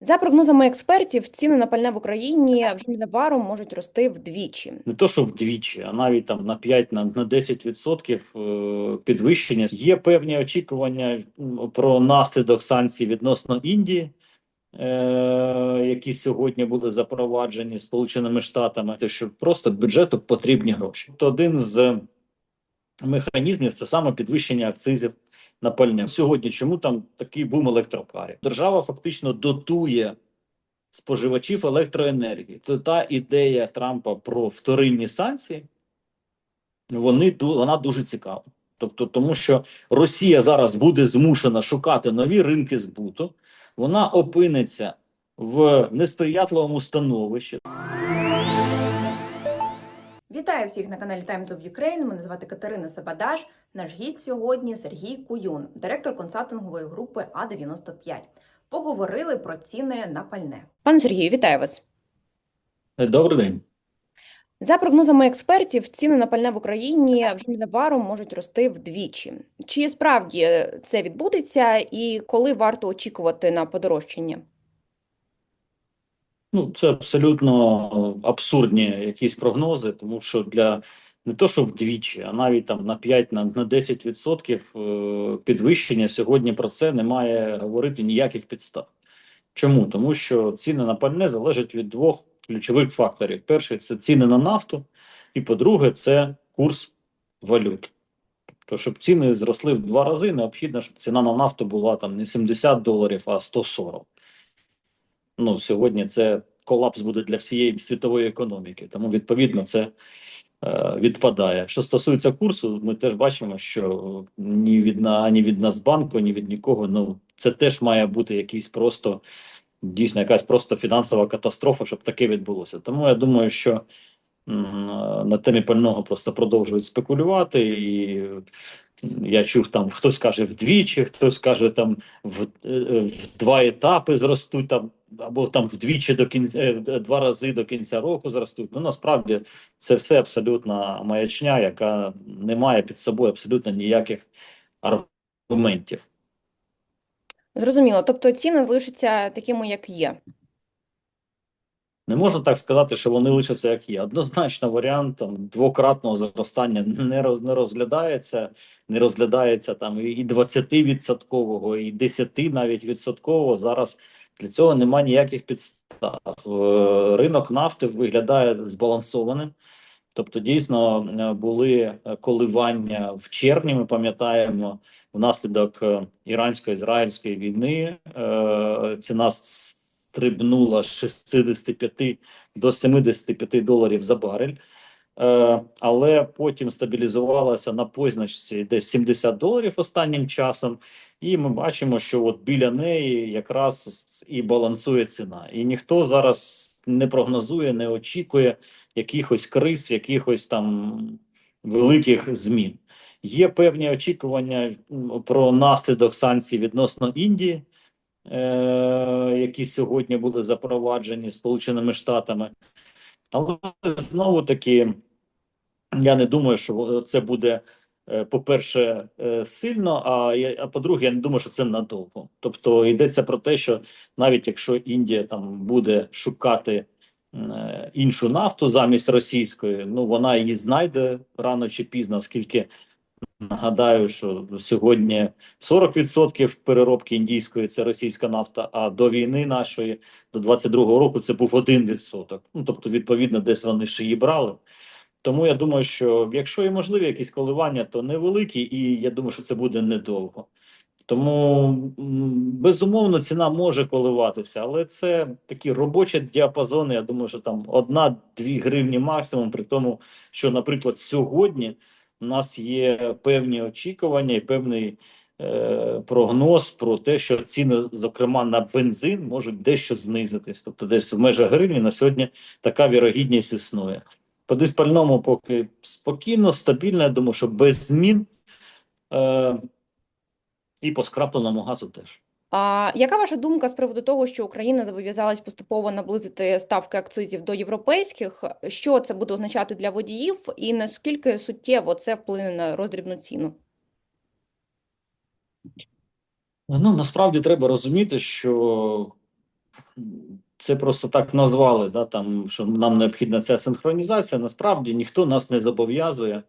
За прогнозами експертів, ціни на пальне в Україні вже незабаром можуть рости вдвічі. не то, що вдвічі, а навіть там на 5 на, на 10% е, підвищення. Є певні очікування про наслідок санкцій відносно Індії, е, які сьогодні були запроваджені Сполученими Штатами, те, що просто бюджету потрібні гроші. То один з механізмів це саме підвищення акцизів на пальне. Сьогодні чому там такий бум електрокарів? Держава фактично дотує споживачів електроенергії. Це та ідея Трампа про вторинні санкції, вони вона дуже цікава. Тобто, тому що Росія зараз буде змушена шукати нові ринки збуту, вона опиниться в несприятливому становищі. Вітаю всіх на каналі Times of Ukraine. Мене звати Катерина Сабадаш. Наш гість сьогодні Сергій Куюн, директор консалтингової групи А95. Поговорили про ціни на пальне. Пане Сергію, вітаю вас. Е, Добрий день. За прогнозами експертів, ціни на пальне в Україні вже незабаром можуть рости вдвічі. Чи справді це відбудеться, і коли варто очікувати на подорожчання? Ну, це абсолютно абсурдні якісь прогнози, тому що для не то, що вдвічі, а навіть там на 5 на, на 10% е, підвищення сьогодні про це немає говорити ніяких підстав. Чому? Тому що ціни на пальне залежать від двох ключових факторів: перший це ціни на нафту, і по-друге, це курс валют. Тобто, щоб ціни зросли в два рази, необхідно, щоб ціна на нафту була там не 70 доларів, а 140 ну сьогодні це колапс буде для всієї світової економіки. Тому відповідно це е, відпадає. Що стосується курсу, ми теж бачимо, що ні від на ані від Нацбанку, ні від нікого. Ну це теж має бути якийсь просто дійсно якась просто фінансова катастрофа, щоб таке відбулося. Тому я думаю, що на темі пального просто продовжують спекулювати і. Я чув там, хтось каже вдвічі, хтось каже там в, е, в два етапи зростуть там, або там вдвічі до кінця е, два рази до кінця року зростуть. Ну насправді це все абсолютна маячня, яка не має під собою абсолютно ніяких аргументів. Зрозуміло, тобто ціни залишаться такими, як є. Не можна так сказати, що вони лишаться як є. Однозначно, варіант там двократного зростання не роз не розглядається, не розглядається там і 20-відсоткового, і 10 навіть відсоткового. Зараз для цього немає ніяких підстав. Е, Ринок нафти виглядає збалансованим. Тобто, дійсно е, були е, коливання в червні. Ми пам'ятаємо внаслідок ірансько-ізраїльської війни. Ціна стрибнула з 65 до 75 доларів за барель. Е, але потім стабілізувалася на позначці десь 70 доларів останнім часом, і ми бачимо, що от біля неї якраз і балансує ціна. І ніхто зараз не прогнозує, не очікує якихось криз, якихось там великих змін. Є певні очікування про наслідок санкцій відносно Індії, які сьогодні були запроваджені Сполученими Штатами. Але знову таки, я не думаю, що це буде, е, по-перше, е, сильно, а, а по-друге, я не думаю, що це надовго. Тобто йдеться про те, що навіть якщо Індія там буде шукати е, іншу нафту замість російської, ну вона її знайде рано чи пізно, оскільки нагадаю, що сьогодні 40% переробки індійської це російська нафта, а до війни нашої до 22-го року це був 1%. Ну тобто, відповідно, десь вони ще її брали. Тому я думаю, що якщо і можливі якісь коливання, то невеликі, і я думаю, що це буде недовго. Тому безумовно ціна може коливатися, але це такі робочі діапазони. Я думаю, що там одна-дві гривні максимум, при тому, що, наприклад, сьогодні у нас є певні очікування і певний е, прогноз про те, що ціни, зокрема на бензин, можуть дещо знизитись. Тобто, десь в межах гривні на сьогодні така вірогідність існує. По диспальному поки спокійно, стабільно. Я думаю, що без змін. Е, і по скрапленому газу теж. А яка ваша думка з приводу того, що Україна зобов'язалась поступово наблизити ставки акцизів до європейських? Що це буде означати для водіїв, і наскільки суттєво це вплине на роздрібну ціну? Ну насправді треба розуміти, що це просто так назвали, да, там, що нам необхідна ця синхронізація. Насправді ніхто нас не зобов'язує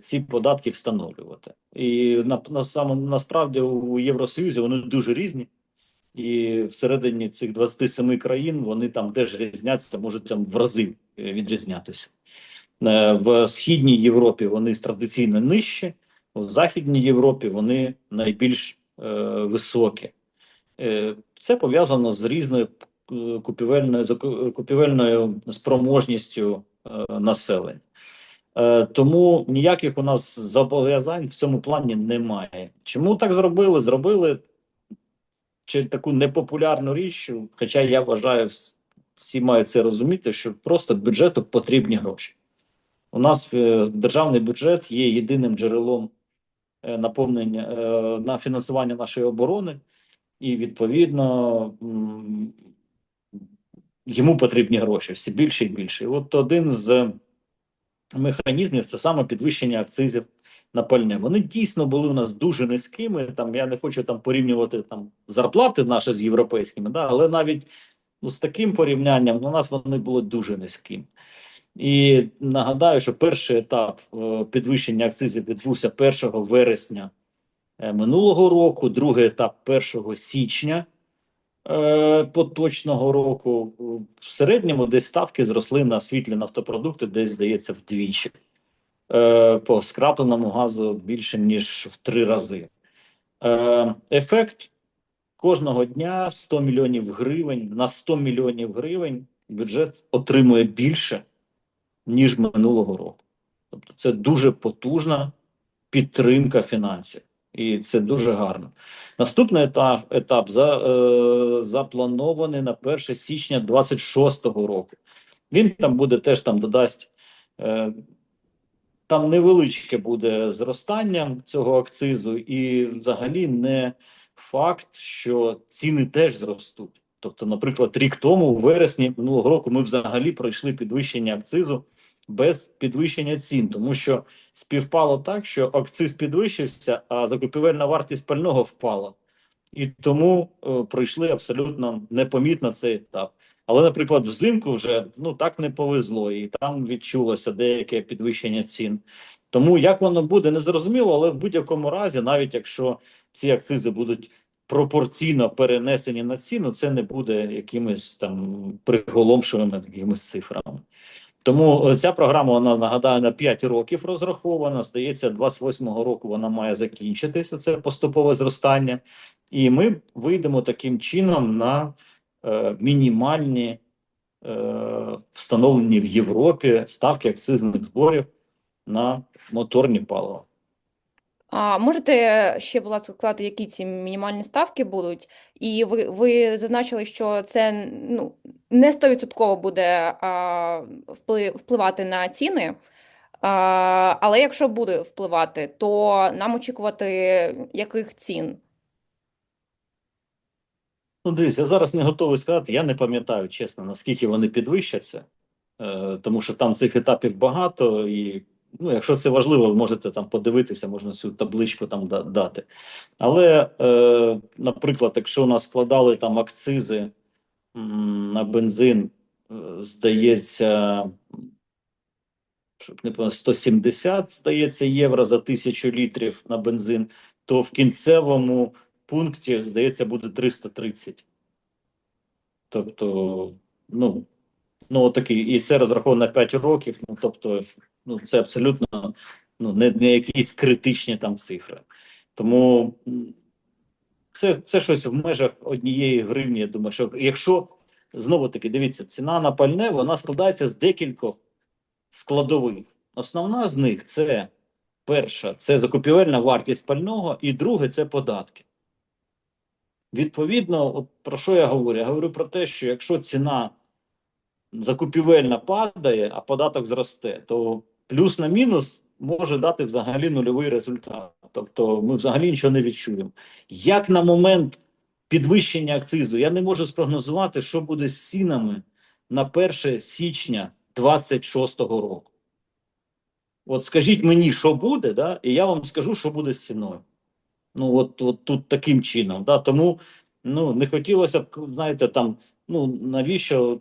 ці податки встановлювати. І на, на само, насправді у Євросоюзі вони дуже різні. І всередині цих 27 країн вони там теж різняться, можуть там в рази е, відрізнятися. Е, В східній Європі вони традиційно нижчі, в Західній Європі вони найбільш е, високі. Е, Це пов'язано з різною е, купівельною, купівельною спроможністю е, населення. Е, Тому ніяких у нас зобов'язань в цьому плані немає. Чому так зробили? Зробили чи таку непопулярну річ, хоча я вважаю, всі мають це розуміти, що просто бюджету потрібні гроші. У нас е, державний бюджет є єдиним джерелом е, наповнення на фінансування нашої оборони, і відповідно йому потрібні гроші все більше і більше. І от один з механізмів це саме підвищення акцизів на пальне. Вони дійсно були у нас дуже низькими. Там я не хочу там порівнювати там зарплати наші з європейськими, да, але навіть ну, з таким порівнянням у нас вони були дуже низькими. І нагадаю, що перший етап е, підвищення акцизів відбувся 1 вересня е, минулого року, другий етап 1 січня поточного року. В середньому десь ставки зросли на світлі нафтопродукти, десь здається вдвічі. Е, по скрапленому газу більше ніж в три рази. Е, ефект кожного дня 100 мільйонів гривень на 100 мільйонів гривень бюджет отримує більше ніж минулого року. Тобто це дуже потужна підтримка фінансів, і це дуже гарно. Наступний етап, етап за, е, запланований на 1 січня 26-го року. Він там буде теж там додасть. Е, там невеличке буде зростання цього акцизу, і взагалі не факт, що ціни теж зростуть. Тобто, наприклад, рік тому, у вересні минулого року, ми взагалі пройшли підвищення акцизу без підвищення цін, тому що співпало так, що акциз підвищився, а закупівельна вартість пального впала. І тому е, пройшли абсолютно непомітно цей етап. Але, наприклад, взимку вже ну так не повезло, і там відчулося деяке підвищення цін. Тому як воно буде, не зрозуміло, але в будь-якому разі, навіть якщо ці акцизи будуть пропорційно перенесені на ціну, це не буде якимись там приголомшеними якимись цифрами. Тому е, ця програма вона нагадаю на 5 років розрахована. Здається, 28-го року вона має закінчитися. Це поступове зростання, і ми вийдемо таким чином на е, мінімальні е, встановлені в Європі ставки акцизних зборів на моторні палива. А можете ще, будь ласка, сказати, які ці мінімальні ставки будуть? І ви, ви зазначили, що це ну, не 100% буде а, впливати на ціни. А, але якщо буде впливати, то нам очікувати яких цін? Ну, дивіться, я зараз не готовий сказати. Я не пам'ятаю чесно, наскільки вони підвищаться, е, тому що там цих етапів багато, і ну, якщо це важливо, ви можете там подивитися, можна цю табличку там дати. Але, е, наприклад, якщо у нас складали там акцизи на бензин, е, здається, щоб не помилитися, 170, здається, євро за тисячу літрів на бензин, то в кінцевому пункті, здається, буде 330. Тобто, ну, ну отакий, і це розраховано на 5 років. Ну, тобто, ну, це абсолютно ну, не, не якісь критичні там цифри. Тому це, це щось в межах однієї гривні. Я думаю, що якщо знову таки дивіться, ціна на пальне вона складається з декількох складових. Основна з них це перша це закупівельна вартість пального, і друге це податки. Відповідно, от про що я говорю? Я говорю про те, що якщо ціна закупівельна падає, а податок зросте, то плюс на мінус може дати взагалі нульовий результат. Тобто ми взагалі нічого не відчуємо. Як на момент підвищення акцизу, я не можу спрогнозувати, що буде з цінами на 1 січня 26-го року. От скажіть мені, що буде, да, і я вам скажу, що буде з ціною. Ну, от, от тут таким чином. Да? Тому Ну, не хотілося б, знаєте, там, ну, навіщо,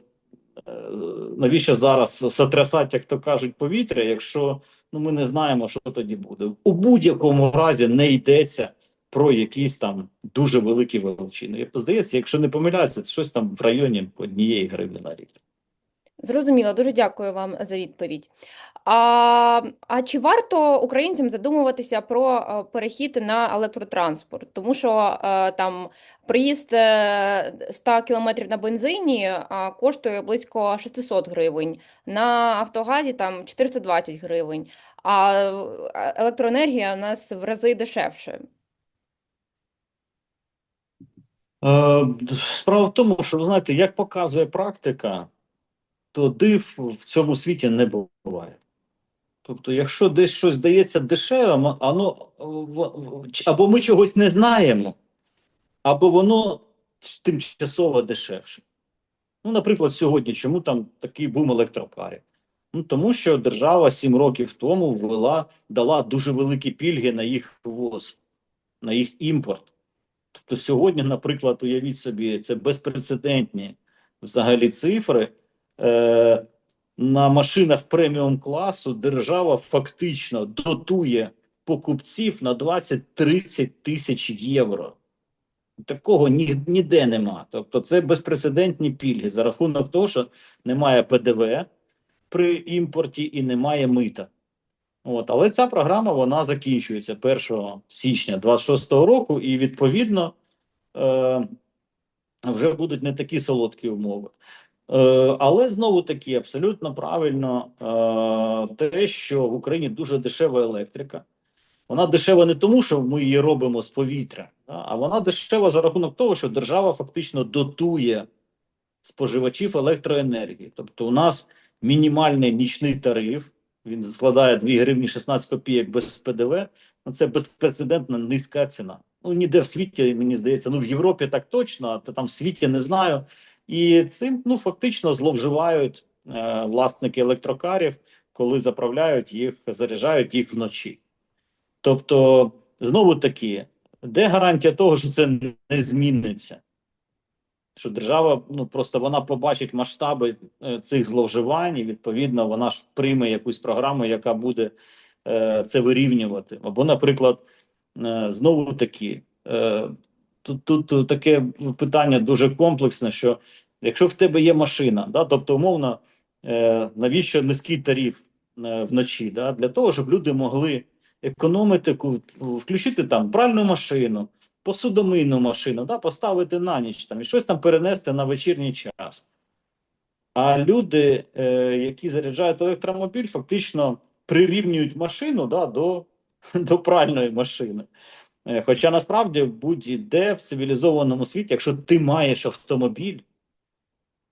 навіщо зараз сотрясати, як то кажуть, повітря, якщо ну, ми не знаємо, що тоді буде. У будь-якому разі не йдеться про якісь там дуже великі величини. Здається, якщо не помиляюся, це щось там в районі однієї гривні на рік. Зрозуміло, дуже дякую вам за відповідь. А, а чи варто українцям задумуватися про е, перехід на електротранспорт? Тому що е, там проїзд е, 100 кілометрів на бензині е, коштує близько 600 гривень, на Автогазі там 420 гривень, а е, електроенергія у нас в рази дешевше. Е, Справа в тому, що ви знаєте, як показує практика, то див в цьому світі не буває. Тобто, якщо десь щось здається дешевим, а воно в- в- ч- або ми чогось не знаємо, або воно тимчасово дешевше. Ну, наприклад, сьогодні чому там такий бум електрокарів? Ну, тому що держава сім років тому ввела, дала дуже великі пільги на їх ввоз, на їх імпорт. Тобто сьогодні, наприклад, уявіть собі, це безпрецедентні взагалі цифри. Е, на машинах преміум класу держава фактично дотує покупців на 20-30 тисяч євро. Такого ні, ніде нема. Тобто це безпрецедентні пільги за рахунок того, що немає ПДВ при імпорті і немає мита. От, але ця програма вона закінчується 1 січня 26 року, і відповідно е, вже будуть не такі солодкі умови. Е, але знову таки абсолютно правильно е, те, що в Україні дуже дешева електрика. Вона дешева не тому, що ми її робимо з повітря, а вона дешева за рахунок того, що держава фактично дотує споживачів електроенергії. Тобто, у нас мінімальний нічний тариф, він складає 2 гривні 16 копійок без ПДВ. Ну, це безпрецедентна низька ціна. Ну ніде в світі, мені здається, ну в Європі так точно, а там в світі не знаю. І цим ну фактично зловживають е, власники електрокарів, коли заправляють їх, заряджають їх вночі. Тобто, знову таки, де гарантія того, що це не зміниться? Що держава ну просто вона побачить масштаби е, цих зловживань, і відповідно вона ж прийме якусь програму, яка буде е, це вирівнювати. Або, наприклад, е, знову таки, е, тут, тут таке питання дуже комплексне, що якщо в тебе є машина, да, тобто умовно, е, навіщо низький тариф е, вночі? Да, Для того, щоб люди могли економити, включити там пральну машину, посудомийну машину, да, поставити на ніч там і щось там перенести на вечірній час. А люди, е, які заряджають електромобіль, фактично прирівнюють машину да, до, до пральної машини. Е, Хоча насправді будь-де в цивілізованому світі, якщо ти маєш автомобіль,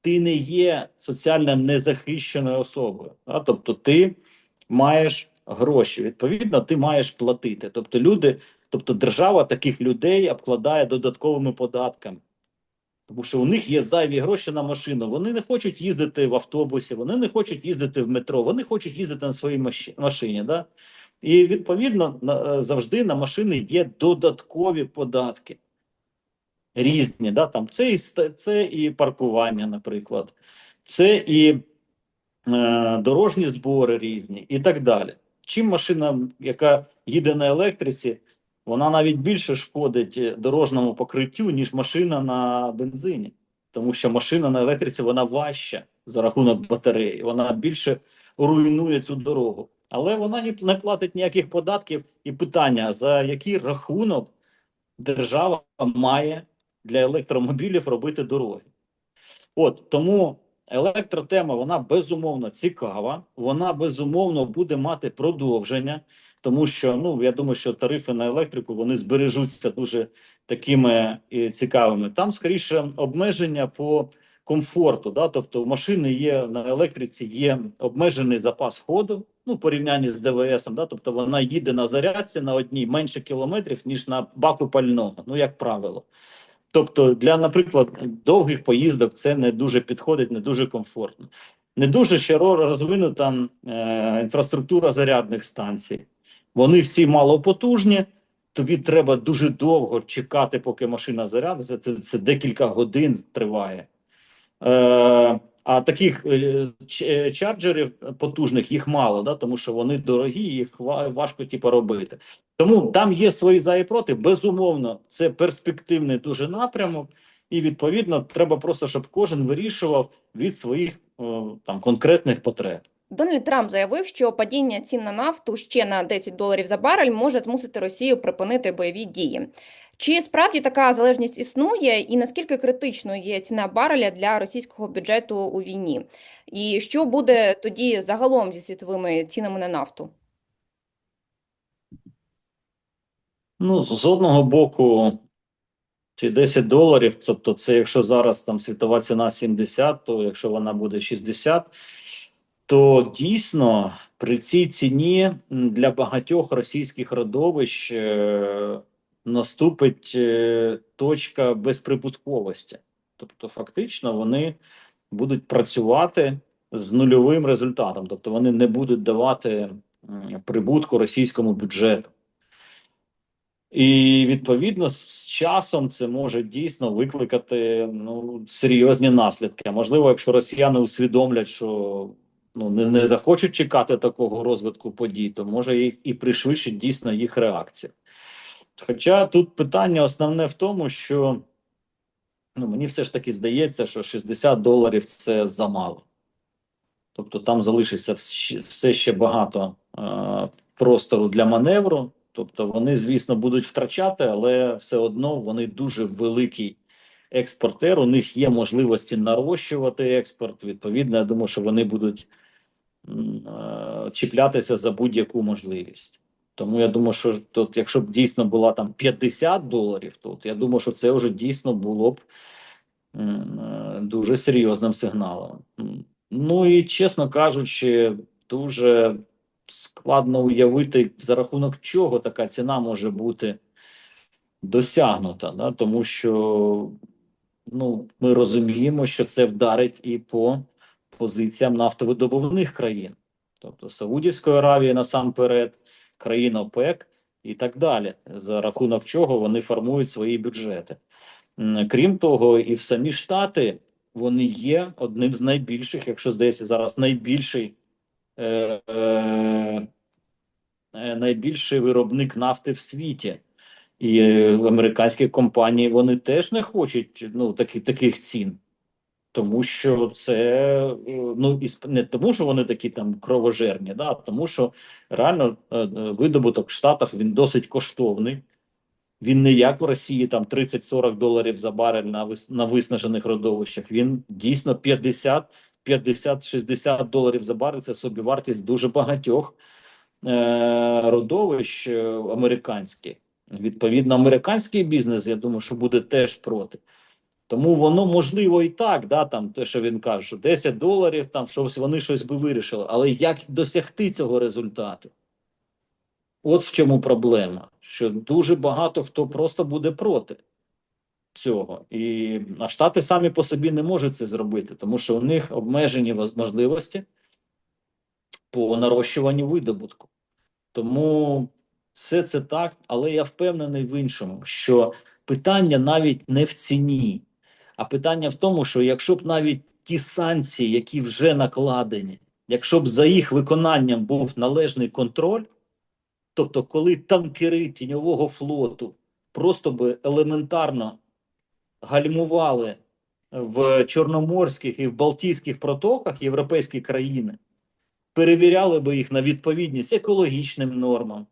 ти не є соціально незахищеною особою. Да? Тобто ти маєш гроші. Відповідно, ти маєш платити. Тобто, люди, тобто держава таких людей обкладає додатковими податками. Тому що у них є зайві гроші на машину. Вони не хочуть їздити в автобусі, вони не хочуть їздити в метро, вони хочуть їздити на своїй машині. Да? І відповідно на, е, завжди на машини є додаткові податки. Різні, да? Там це і це і паркування, наприклад, це і е, дорожні збори різні, і так далі. Чим машина, яка їде на електриці, вона навіть більше шкодить е, дорожньому покриттю, ніж машина на бензині. Тому що машина на електриці вона важча за рахунок батареї, вона більше руйнує цю дорогу. Але вона не платить ніяких податків. І питання: за який рахунок держава має для електромобілів робити дороги? От тому електротема вона безумовно цікава, вона безумовно буде мати продовження, тому що ну я думаю, що тарифи на електрику вони збережуться дуже такими е, цікавими. Там скоріше обмеження по комфорту. Да? Тобто, машини є на електриці є обмежений запас ходу. Ну, порівнянні з ДВС, да? тобто вона їде на зарядці на одній менше кілометрів, ніж на баку пального, ну як правило. Тобто, для, наприклад, довгих поїздок це не дуже підходить, не дуже комфортно. Не дуже ще ро- розвинута е, інфраструктура зарядних станцій. Вони всі малопотужні, тобі треба дуже довго чекати, поки машина зарядиться. Це, це декілька годин триває. Е, а таких е, е, чарджерів потужних їх мало, да, тому що вони дорогі, їх ва- важко типу, робити. Тому там є свої за і проти. Безумовно, це перспективний дуже напрямок, і відповідно треба просто, щоб кожен вирішував від своїх там конкретних потреб. Дональд Трамп заявив, що падіння цін на нафту ще на 10 доларів за барель може змусити Росію припинити бойові дії. Чи справді така залежність існує, і наскільки критичною є ціна бареля для російського бюджету у війні? І що буде тоді загалом зі світовими цінами на нафту? Ну, з з одного боку, ці 10 доларів, тобто це якщо зараз там світова ціна 70, то якщо вона буде 60, то дійсно при цій ціні для багатьох російських родовищ е, наступить е, точка безприбутковості. Тобто, фактично, вони будуть працювати з нульовим результатом, тобто вони не будуть давати прибутку російському бюджету. І відповідно з часом це може дійсно викликати ну серйозні наслідки. Можливо, якщо росіяни усвідомлять, що ну не, не захочуть чекати такого розвитку подій, то може їх і пришвидшить дійсно їх реакція. Хоча тут питання основне в тому, що ну мені все ж таки здається, що 60 доларів це замало. Тобто там залишиться все ще багато е, простору для маневру. Тобто вони, звісно, будуть втрачати, але все одно вони дуже великий експортер. У них є можливості нарощувати експорт. Відповідно, я думаю, що вони будуть е, чіплятися за будь-яку можливість. Тому я думаю, що тут, якщо б дійсно була там 50 доларів, тут я думаю, що це вже дійсно було б е, дуже серйозним сигналом. Ну і чесно кажучи, дуже складно уявити, за рахунок чого така ціна може бути досягнута, да? тому що ну, ми розуміємо, що це вдарить і по позиціям нафтовидобувних країн, тобто Саудівської Аравії насамперед, країн ОПЕК і так далі, за рахунок чого вони формують свої бюджети. Крім того, і в самі Штати вони є одним з найбільших, якщо здається, зараз найбільший е, е, е, найбільший виробник нафти в світі. І е, американські компанії вони теж не хочуть ну, такі, таких цін. Тому що це е, ну і не тому, що вони такі там кровожерні, да, а тому що реально е, е, видобуток в Штатах він досить коштовний. Він не як в Росії там 30-40 доларів за барель на вис на виснажених родовищах. Він дійсно 50, 50, 60 доларів за барель. Це собівартість дуже багатьох е, родовищ американських. Відповідно, американський бізнес, я думаю, що буде теж проти. Тому воно можливо і так, да, там те, що він каже, що 10 доларів, там щось вони щось би вирішили. Але як досягти цього результату? От в чому проблема, що дуже багато хто просто буде проти цього. І а Штати самі по собі не можуть це зробити, тому що у них обмежені можливості по нарощуванню видобутку. Тому все це так, але я впевнений в іншому, що питання навіть не в ціні, а питання в тому, що якщо б навіть ті санкції, які вже накладені, якщо б за їх виконанням був належний контроль, тобто коли танкери тіньового флоту просто би елементарно гальмували в Чорноморських і в Балтійських протоках європейські країни, перевіряли би їх на відповідність екологічним нормам,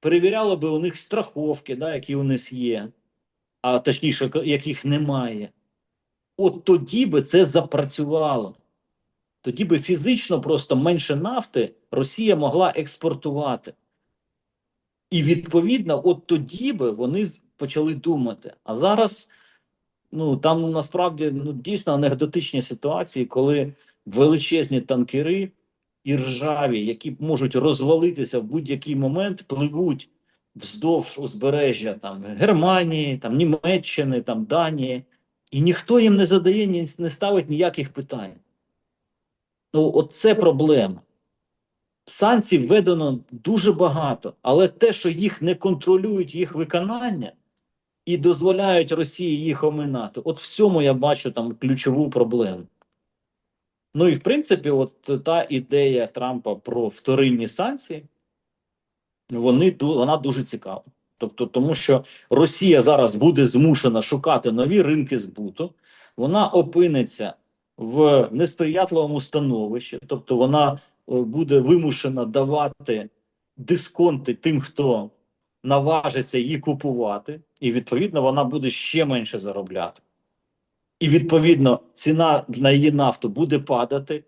перевіряли би у них страховки, да, які у них є, а точніше, яких немає. От тоді би це запрацювало. Тоді би фізично просто менше нафти Росія могла експортувати. І відповідно, от тоді би вони почали думати. А зараз ну там насправді ну, дійсно анекдотичні ситуації, коли величезні танкери і ржаві, які можуть розвалитися в будь-який момент, пливуть вздовж узбережжя там Германії, там Німеччини, там Данії, і ніхто їм не задає, ні, не ставить ніяких питань. Ну, от це проблема. санкцій введено дуже багато, але те, що їх не контролюють їх виконання і дозволяють Росії їх оминати, от в цьому я бачу там ключову проблему. Ну і в принципі, от та ідея Трампа про вторинні санкції, вони вона дуже цікава. Тобто, тому що Росія зараз буде змушена шукати нові ринки збуту, вона опиниться в несприятливому становищі, тобто вона е, буде вимушена давати дисконти тим, хто наважиться її купувати, і відповідно вона буде ще менше заробляти. І відповідно ціна на її нафту буде падати.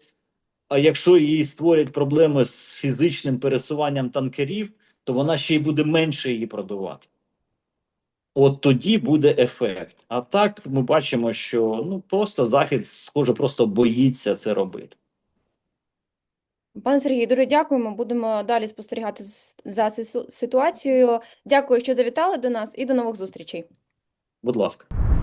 А якщо їй створять проблеми з фізичним пересуванням танкерів, то вона ще й буде менше її продавати. От тоді буде ефект. А так ми бачимо, що ну просто захід, схоже, просто боїться це робити. Пане Сергію, дуже дякуємо. Будемо далі спостерігати за ситуацією. Дякую, що завітали до нас, і до нових зустрічей. Будь ласка.